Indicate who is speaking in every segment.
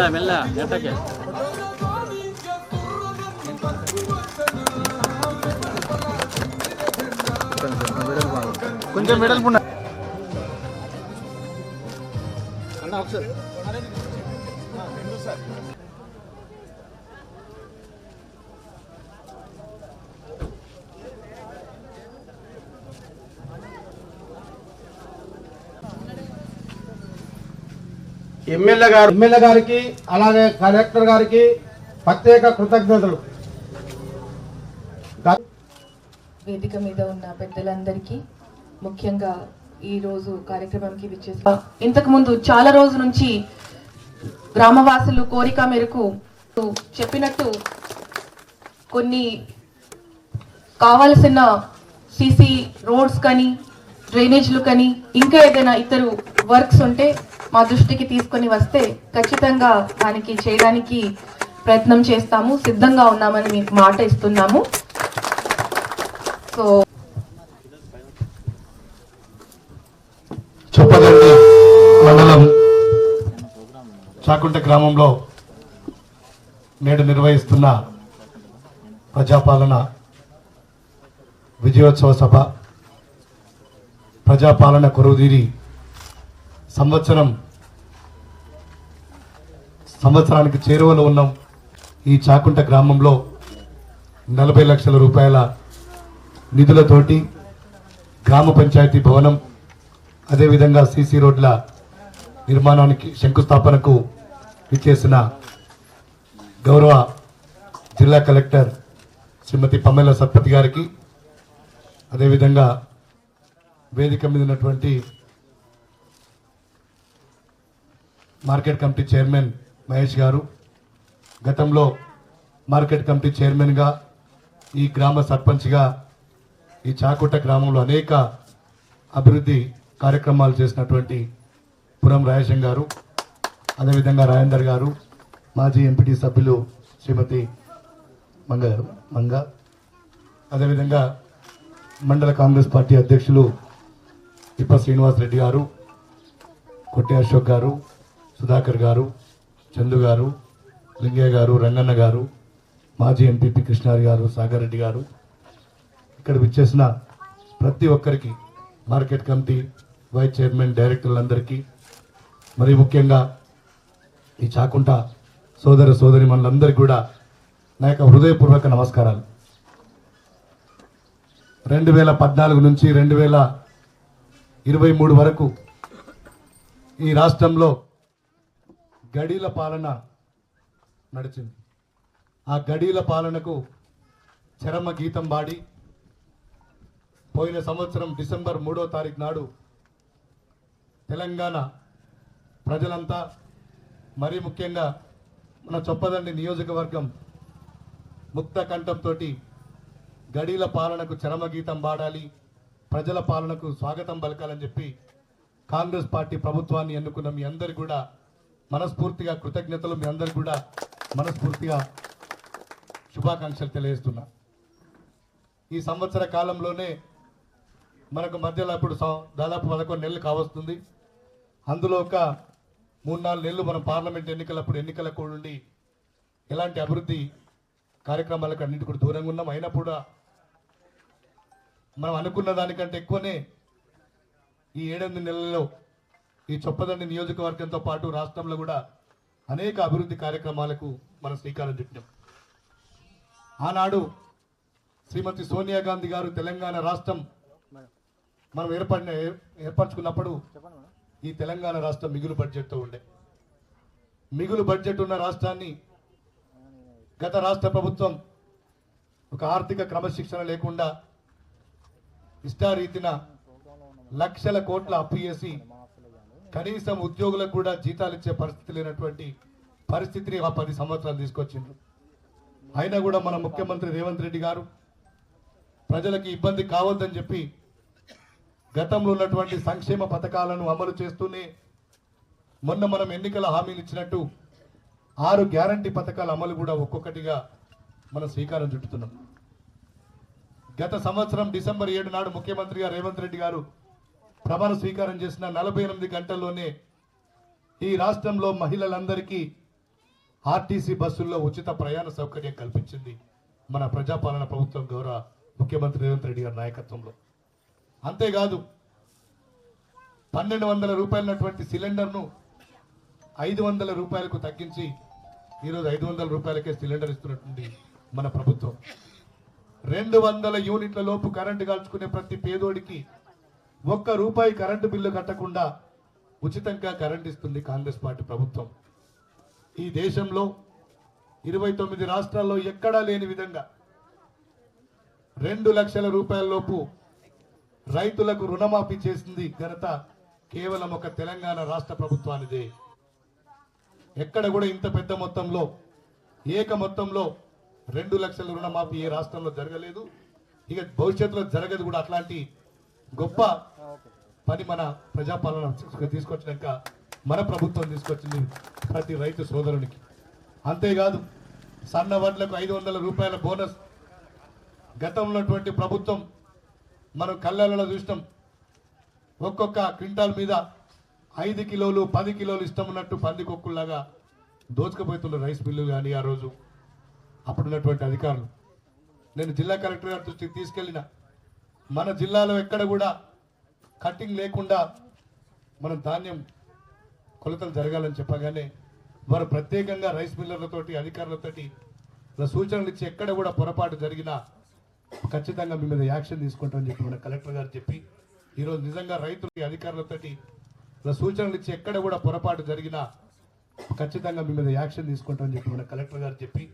Speaker 1: మెల్ల మెల్ల ఎట్టకే
Speaker 2: కొంచెం మెడల్ పుండ.
Speaker 3: ఎమ్మెల్యే గారు ఎమ్మెల్యే గారికి అలాగే కలెక్టర్ గారికి ప్రత్యేక కృతజ్ఞతలు.
Speaker 4: వేదిక మీద ఉన్న పెద్దలందరికీ ముఖ్యంగా ఈ రోజు కార్యక్రమానికి విచ్చేసి ఇంతకు ముందు చాలా రోజుల నుంచి గ్రామవాసులు కోరిక మేరకు చెప్పినట్టు కొన్ని కావాల్సిన సిసి రోడ్స్ కానీ డ్రైనేజ్లు కానీ ఇంకా ఏదైనా ఇతరు వర్క్స్ ఉంటే మా దృష్టికి తీసుకొని వస్తే ఖచ్చితంగా దానికి చేయడానికి ప్రయత్నం చేస్తాము సిద్ధంగా ఉన్నామని మీకు మాట ఇస్తున్నాము. సో
Speaker 5: చొప్పదండి మండలం చాకుంట గ్రామంలో నేడు నిర్వహిస్తున్న ప్రజాపాలన విజయోత్సవ సభ ప్రజాపాలన కొరువుదీరి సంవత్సరం సంవత్సరానికి చేరువలో ఉన్నాం ఈ చాకుంట గ్రామంలో నలభై లక్షల రూపాయల నిధులతోటి గ్రామ పంచాయతీ భవనం అదేవిధంగా సీసీ రోడ్ల నిర్మాణానికి శంకుస్థాపనకు ఇచ్చేసిన గౌరవ జిల్లా కలెక్టర్ శ్రీమతి పమ్మెల సత్పతి గారికి అదేవిధంగా వేదిక మీద ఉన్నటువంటి మార్కెట్ కమిటీ చైర్మన్ మహేష్ గారు. గతంలో మార్కెట్ కమిటీ చైర్మన్గా ఈ గ్రామ సర్పంచ్గా ఈ చాకుట గ్రామంలో అనేక అభివృద్ధి కార్యక్రమాలు చేసినటువంటి పురం రాయశం గారు అదేవిధంగా రాజేందర్ గారు మాజీ ఎంపీటీ సభ్యులు శ్రీమతి మంగ మంగ అదేవిధంగా మండల కాంగ్రెస్ పార్టీ అధ్యక్షులు ఇప్ప శ్రీనివాస్ రెడ్డి గారు కొట్టే అశోక్ గారు సుధాకర్ గారు చందు గారు లింగయ్య గారు రంగన్న గారు మాజీ ఎంపీపీ కృష్ణారి గారు సాగర్ రెడ్డి గారు. ఇక్కడ విచ్చేసిన ప్రతి ఒక్కరికి మార్కెట్ కమిటీ వైస్ చైర్మన్ డైరెక్టర్లందరికీ మరి ముఖ్యంగా ఈ చాకుంట సోదర సోదరి మనందరికీ కూడా నా యొక్క హృదయపూర్వక నమస్కారాలు. రెండు వేల పద్నాలుగు నుంచి రెండు వేల ఇరవై మూడు వరకు ఈ రాష్ట్రంలో గడీల పాలన నడిచింది. ఆ గడీల పాలనకు చరమ గీతం పాడి పోయిన సంవత్సరం డిసెంబర్ మూడో తారీఖు నాడు తెలంగాణ ప్రజలంతా మరీ ముఖ్యంగా మన చొప్పదండి నియోజకవర్గం ముక్త కంఠంతో గడీల పాలనకు చరమగీతం పాడాలి ప్రజల పాలనకు స్వాగతం పలకాలని చెప్పి కాంగ్రెస్ పార్టీ ప్రభుత్వాన్ని ఎన్నుకున్న మీ అందరు కూడా మనస్ఫూర్తిగా కృతజ్ఞతలు మీ అందరు కూడా మనస్ఫూర్తిగా శుభాకాంక్షలు తెలియజేస్తున్నా. ఈ సంవత్సర కాలంలోనే మనకు మధ్యలో ఇప్పుడు దాదాపు పదకొండు నెలలు కావస్తుంది. అందులో ఒక మూడు నాలుగు నెలలు మనం పార్లమెంట్ ఎన్నికలప్పుడు ఎన్నికల నుండి ఎలాంటి అభివృద్ధి కార్యక్రమాలకు అన్నిటి కూడా దూరంగా ఉన్నాం. అయినా కూడా మనం అనుకున్న దానికంటే ఎక్కువనే ఈ ఏడెనిమిది నెలల్లో ఈ చొప్పదండి నియోజకవర్గంతో పాటు రాష్ట్రంలో కూడా అనేక అభివృద్ధి కార్యక్రమాలకు మనం శ్రీకారం చుట్టాం. ఆనాడు శ్రీమతి సోనియా గాంధీ గారు తెలంగాణ రాష్ట్రం మనం ఏర్పడిన ఏర్పరచుకున్నప్పుడు ఈ తెలంగాణ రాష్ట్రం మిగులు బడ్జెట్తో ఉండే. మిగులు బడ్జెట్ ఉన్న రాష్ట్రాన్ని గత రాష్ట్ర ప్రభుత్వం ఒక ఆర్థిక క్రమశిక్షణ లేకుండా ఇష్టారీతిన లక్షల కోట్ల అప్పు చేసి కనీసం ఉద్యోగులకు కూడా జీతాలు ఇచ్చే పరిస్థితి లేనటువంటి పరిస్థితిని ఆ పది సంవత్సరాలు తీసుకొచ్చిండ్రు. అయినా కూడా మన ముఖ్యమంత్రి రేవంత్ రెడ్డి గారు ప్రజలకి ఇబ్బంది కావద్దని చెప్పి గతంలో ఉన్నటువంటి సంక్షేమ పథకాలను అమలు చేస్తూనే మొన్న మనం ఎన్నికల హామీలు ఇచ్చినట్టు ఆరు గ్యారంటీ పథకాల అమలు కూడా ఒక్కొక్కటిగా మనం శ్రీకారం చుట్టుతున్నాం. గత సంవత్సరం డిసెంబర్ ఏడు నాడు ముఖ్యమంత్రిగా రేవంత్ రెడ్డి గారు ప్రమాణ స్వీకారం చేసిన నలభై ఎనిమిది గంటల్లోనే ఈ రాష్ట్రంలో మహిళలందరికీ ఆర్టీసీ బస్సుల్లో ఉచిత ప్రయాణ సౌకర్యం కల్పించింది మన ప్రజాపాలన ప్రభుత్వం గౌరవ ముఖ్యమంత్రి రేవంత్ రెడ్డి గారి నాయకత్వంలో. అంతేకాదు పన్నెండు వందల రూపాయలైనటువంటి సిలిండర్ను ఐదు వందల రూపాయలకు తగ్గించి ఈరోజు ఐదు వందల రూపాయలకే సిలిండర్ ఇస్తున్నటువంటి మన ప్రభుత్వం. రెండు వందల యూనిట్ల లోపు కరెంటు కాల్చుకునే ప్రతి పేదోడికి ఒక్క రూపాయి కరెంటు బిల్లు కట్టకుండా ఉచితంగా కరెంట్ ఇస్తుంది కాంగ్రెస్ పార్టీ ప్రభుత్వం. ఈ దేశంలో ఇరవై తొమ్మిది రాష్ట్రాల్లో ఎక్కడా లేని విధంగా రెండు లక్షల రూపాయలలోపు రైతులకు రుణమాఫీ చేసింది ఘనత కేవలం ఒక తెలంగాణ రాష్ట్ర ప్రభుత్వానిదే. ఎక్కడ కూడా ఇంత పెద్ద మొత్తంలో ఏక మొత్తంలో రెండు లక్షల రుణమాఫీ ఏ రాష్ట్రంలో జరగలేదు. ఇక భవిష్యత్తులో జరగదు కూడా అట్లాంటి గొప్ప పని మన ప్రజాపాలన తీసుకొచ్చినాక మన ప్రభుత్వం తీసుకొచ్చింది ప్రతి రైతు సోదరునికి. అంతేకాదు సన్న వడ్లకు ఐదు వందల రూపాయల బోనస్. గతంలో ఉన్నటువంటి ప్రభుత్వం మనం కళ్ళలో చూసినాం. ఒక్కొక్క క్వింటాల్ మీద ఐదు కిలోలు పది కిలోలు ఇష్టం ఉన్నట్టు పందికొక్కుల్లాగా దోచుకుపోతున్న రైస్ మిల్లు కానీ ఆ రోజు. అప్పుడున్నటువంటి అధికారులు. నేను జిల్లా కలెక్టర్ గారి దృష్టికి తీసుకెళ్ళిన మన జిల్లాలో ఎక్కడ కూడా కట్టింగ్ లేకుండా మనం ధాన్యం కొలతలు జరగాలని చెప్పగానే వారు ప్రత్యేకంగా రైస్ మిల్లర్లతోటి అధికారులతోటి ఇలా సూచనలు ఇచ్చి ఎక్కడ కూడా పొరపాటు జరిగినా ఖచ్చితంగా మీ మీద యాక్షన్ తీసుకుంటామని చెప్పి మన కలెక్టర్ గారు చెప్పి ఈరోజు నిజంగా రైతులు అధికారులతోటి సూచనలు ఇచ్చి ఎక్కడ కూడా పొరపాటు జరిగినా ఖచ్చితంగా మీ మీద యాక్షన్ తీసుకుంటామని చెప్పి మన కలెక్టర్ గారు చెప్పి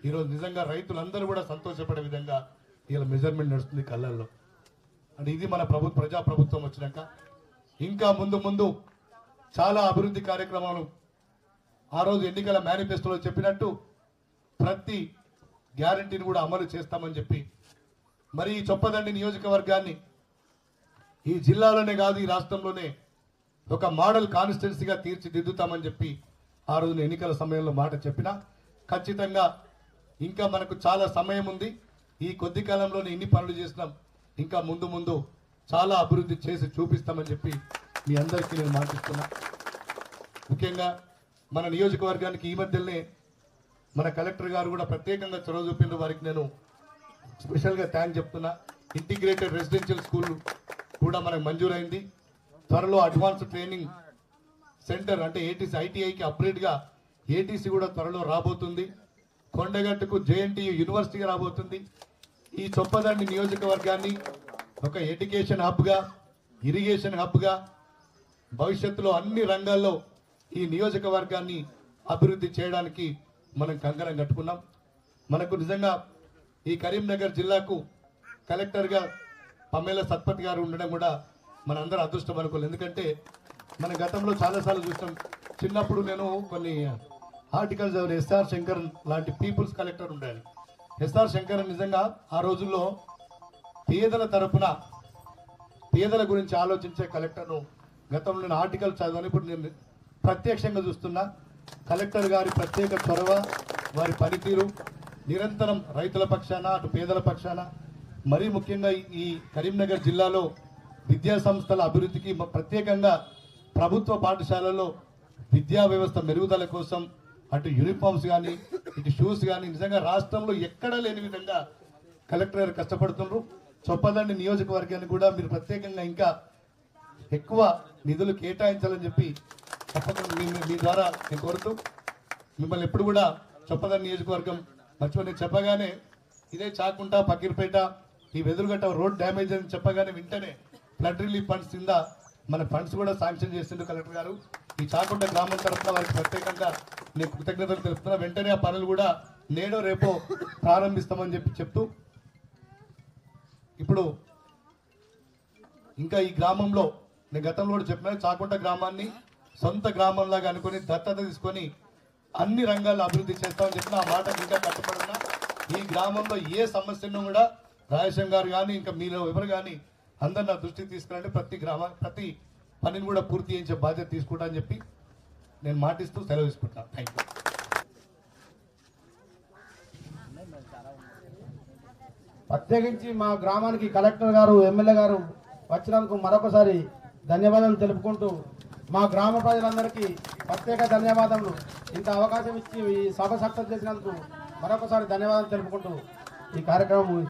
Speaker 5: ఈరోజు నిజంగా రైతులందరూ కూడా సంతోషపడే విధంగా ఇలా మెజర్మెంట్ నడుస్తుంది కళ్ళల్లో. అంటే ఇది మన ప్రభు ప్రజా ప్రభుత్వం వచ్చినాక. ఇంకా ముందు ముందు చాలా అభివృద్ధి కార్యక్రమాలు ఆ రోజు ఎన్నికల మేనిఫెస్టోలో చెప్పినట్టు ప్రతి గ్యారంటీని కూడా అమలు చేస్తామని చెప్పి. మరి ఈ చొప్పదండి నియోజకవర్గాన్ని ఈ జిల్లాలోనే కాదు ఈ రాష్ట్రంలోనే ఒక మోడల్ కాన్స్టిట్యున్సీగా తీర్చిదిద్దుతామని చెప్పి ఆ రోజున ఎన్నికల సమయంలో మాట చెప్పినా. ఖచ్చితంగా ఇంకా మనకు చాలా సమయం ఉంది. ఈ కొద్ది కాలంలోనే ఇన్ని పనులు చేసినాం ఇంకా ముందు ముందు చాలా అభివృద్ధి చేసి చూపిస్తామని చెప్పి మీ అందరికీ నేను మాటిస్తున్నా. ముఖ్యంగా మన నియోజకవర్గానికి ఈ మధ్యనే మన కలెక్టర్ గారు కూడా ప్రత్యేకంగా చొరవ చూపిన వారికి నేను స్పెషల్గా థ్యాంక్ చెప్తున్నా. ఇంటిగ్రేటెడ్ రెసిడెన్షియల్ స్కూల్ కూడా మనకు మంజూరైంది. త్వరలో అడ్వాన్స్ ట్రైనింగ్ సెంటర్ అంటే ఏటీసీ ఐటీఐకి అప్గ్రేడ్గా ఏటీసీ కూడా త్వరలో రాబోతుంది. కొండగట్టుకు జేఎన్టీయూ యూనివర్సిటీ రాబోతుంది. ఈ చొప్పదండి నియోజకవర్గాన్ని ఒక ఎడ్యుకేషన్ హబ్గా ఇరిగేషన్ హబ్గా భవిష్యత్తులో అన్ని రంగాల్లో ఈ నియోజకవర్గాన్ని అభివృద్ధి చేయడానికి మనం కంకణం కట్టుకున్నాం. మనకు నిజంగా ఈ కరీంనగర్ జిల్లాకు కలెక్టర్గా పమ్మేల సత్పతి గారు ఉండడం కూడా మన అందరూ అదృష్టం అనుకోలేదు. ఎందుకంటే మన గతంలో చాలాసార్లు చూసాం. చిన్నప్పుడు నేను కొన్ని ఆర్టికల్స్ ఎస్ఆర్ శంకర్ లాంటి పీపుల్స్ కలెక్టర్ ఉండాలి. ఎస్ఆర్ శంకర్ నిజంగా ఆ రోజుల్లో పేదల తరపున పేదల గురించి ఆలోచించే కలెక్టర్ను గతంలో నేను ఆర్టికల్ చదివాను ఇప్పుడు నేను ప్రత్యక్షంగా చూస్తున్నా. కలెక్టర్ గారి ప్రత్యేక చొరవ వారి పనితీరు నిరంతరం రైతుల పక్షాన అటు పేదల పక్షాన మరీ ముఖ్యంగా ఈ కరీంనగర్ జిల్లాలో విద్యా సంస్థల అభివృద్ధికి ప్రత్యేకంగా ప్రభుత్వ పాఠశాలలో విద్యా వ్యవస్థ మెరుగుదల కోసం అటు యూనిఫామ్స్ కానీ ఇటు షూస్ కానీ నిజంగా రాష్ట్రంలో ఎక్కడా లేని విధంగా కలెక్టర్ గారు కష్టపడుతున్నారు చొప్పదండి నియోజకవర్గాన్ని కూడా మీరు ప్రత్యేకంగా ఇంకా ఎక్కువ నిధులు కేటాయించాలని చెప్పి తప్పకుండా మీ ద్వారా నేను కోరుతూ మిమ్మల్ని ఎప్పుడు కూడా చొప్పదండి నియోజకవర్గం మర్చిపోయి చెప్పగానే ఇదే చాకుంట పకీర్పేట ఈ వెదురుగట్ట రోడ్ డ్యామేజ్ అని చెప్పగానే వెంటనే ఫ్లడ్ రిలీఫ్ ఫండ్స్ కింద మన ఫండ్స్ కూడా శాంక్షన్ చేసిండు కలెక్టర్ గారు. ఈ చాకుంట గ్రామం తరఫున వారికి ప్రత్యేకంగా నేను కృతజ్ఞతలు తెలుపుతున్నా. వెంటనే ఆ పనులు కూడా నేడో రేపో ప్రారంభిస్తామని చెప్పి చెప్తూ ఇప్పుడు ఇంకా ఈ గ్రామంలో నేను గతంలో కూడా చెప్పిన చాకుంట గ్రామాన్ని సొంత గ్రామంలాగా అనుకొని దత్తత తీసుకొని అన్ని రంగాల్లో అభివృద్ధి చేస్తామని చెప్పిన ఆ మాట ఇంకా కట్టుబడినా ఈ గ్రామంలో ఏ సమస్యను కూడా రాయశం గారు కానీ ఇంకా మీలో ఎవరు కానీ అందరు నా దృష్టికి తీసుకురండి. ప్రతి గ్రామ ప్రతి పనిని కూడా పూర్తి చేయించే బాధ్యత తీసుకుంటా అని చెప్పి నేను మాటిస్తూ సెలవు తీసుకుంటాను థ్యాంక్ యూ
Speaker 3: ప్రత్యేకించి మా గ్రామానికి కలెక్టర్ గారు ఎమ్మెల్యే గారు వచ్చినందుకు మరొకసారి ధన్యవాదాలు తెలుపుకుంటూ మా గ్రామ ప్రజలందరికీ ప్రత్యేక ధన్యవాదములు. ఇంత అవకాశం ఇచ్చి ఈ సభ సక్సెస్ చేసినందుకు మరొకసారి ధన్యవాదాలు తెలుపుకుంటూ ఈ కార్యక్రమం